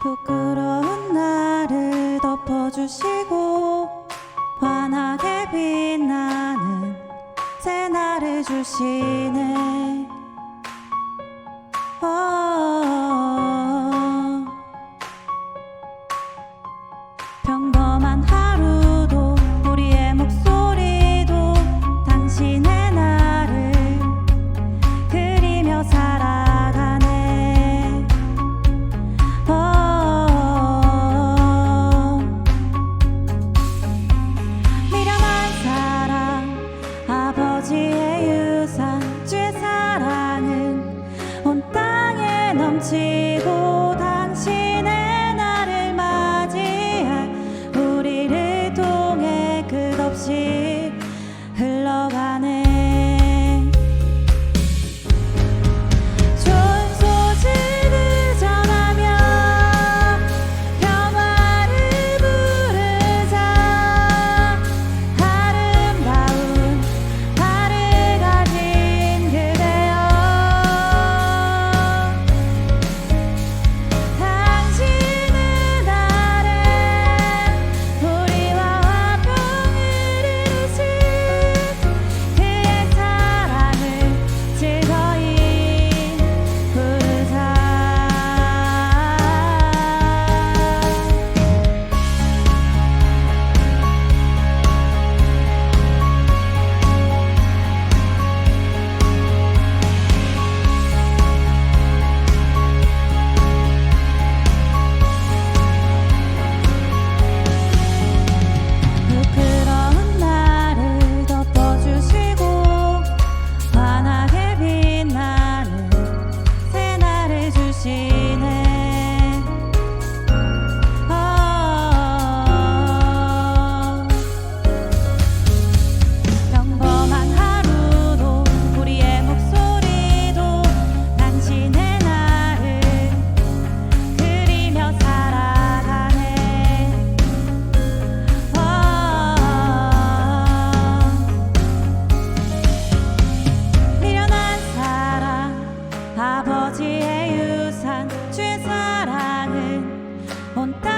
부끄러운 나를 덮어주시고 환하게 빛나는 새날을 주시는 on